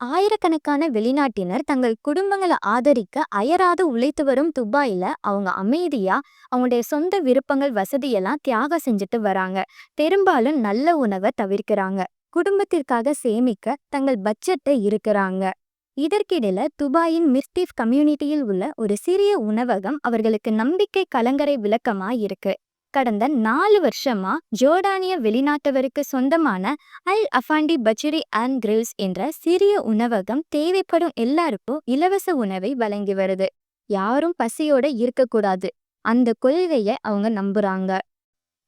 ஆயிரக்கணக்கான வெளிநாட்டினர் தங்கள் குடும்பங்களை ஆதரிக்க அயராது உழைத்து வரும் துபாயில அவங்க அமைதியா அவங்களுடைய சொந்த விருப்பங்கள் வசதியெல்லாம் தியாகம் செஞ்சுட்டு வராங்க. பெரும்பாலும் நல்ல உணவை தவிர்க்கிறாங்க. குடும்பத்திற்காக சேமிக்க தங்கள் பட்ஜெட்டை இருக்கிறாங்க. இதற்கிடையில துபாயின் மிர்டிஃப் கம்யூனிட்டியில் உள்ள ஒரு சிறிய உணவகம் அவர்களுக்கு நம்பிக்கை கலங்கரை விளக்கமா இருக்கு. கடந்த நாலு வருஷமா ஜோர்டானிய வெளிநாட்டவருக்கு சொந்தமான அல் அஃபாண்டி பச்சரி அண்ட் கிரில்ஸ் என்ற சிறிய உணவகம் தேவைப்படும் எல்லாருக்கும் இலவச உணவை வழங்கி வருது. யாரும் பசியோட இருக்கக்கூடாது அந்த கொள்கையை அவங்க நம்புறாங்க.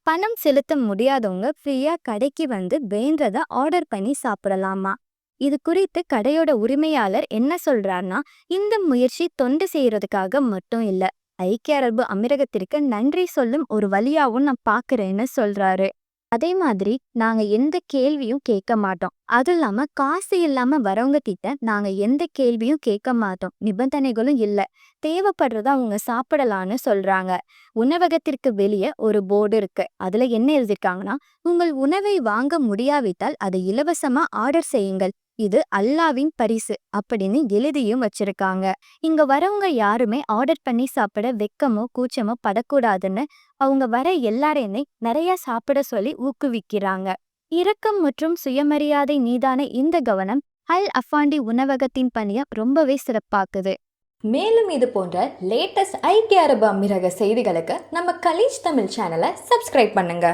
பணம் செலுத்த முடியாதவங்க ஃப்ரீயா கடைக்கு வந்து வேண்டத ஆர்டர் பண்ணி சாப்பிடலாமா? இது குறித்து கடையோட உரிமையாளர் என்ன சொல்றாருன்னா இந்த முயற்சி தொண்டு செய்யறதுக்காக மட்டும் இல்ல. ஐக்கிய அரபு அமீரகத்திற்கு நன்றி சொல்லும் ஒரு வழியாவும் நான் பாக்குறேன்னு சொல்றாரு. அதே மாதிரி நாங்க எந்த கேள்வியும் கேட்க மாட்டோம். அதுவும் இல்லாம காசு இல்லாம வரவங்க கிட்ட நாங்க எந்த கேள்வியும் கேட்க மாட்டோம். நிபந்தனைகளும் இல்லை. தேவைப்படுறத அவங்க சாப்பிடலான்னு சொல்றாங்க. உணவகத்திற்கு வெளியே ஒரு போர்டு இருக்கு. அதுல என்ன எழுதிருக்காங்கன்னா உங்கள் உணவை வாங்க முடியாவிட்டால் அதை இலவசமா ஆர்டர் செய்யுங்கள். இது அல்லாவின் பரிசு அப்படின்னு எழுதியும் வச்சிருக்காங்க. இங்க வரவங்க யாருமே ஆர்டர் பண்ணி சாப்பிட வெக்கமோ கூச்சமோ படக்கூடாதுன்னு அவங்க வர எல்லாரையுமே நிறைய சாப்பிட சொல்லி ஊக்குவிக்கிறாங்க. இரக்கம் மற்றும் சுயமரியாதை மீதான இந்த கவனம் அல் அஃபாண்டி உணவகத்தின் பணியை ரொம்பவே சிறப்பாக்குது. மேலும் இது போன்ற லேட்டஸ்ட் ஐக்கிய அரபு அமீரக செய்திகளுக்கு நம்ம கலீஜ் தமிழ் சேனலை சப்ஸ்கிரைப் பண்ணுங்க.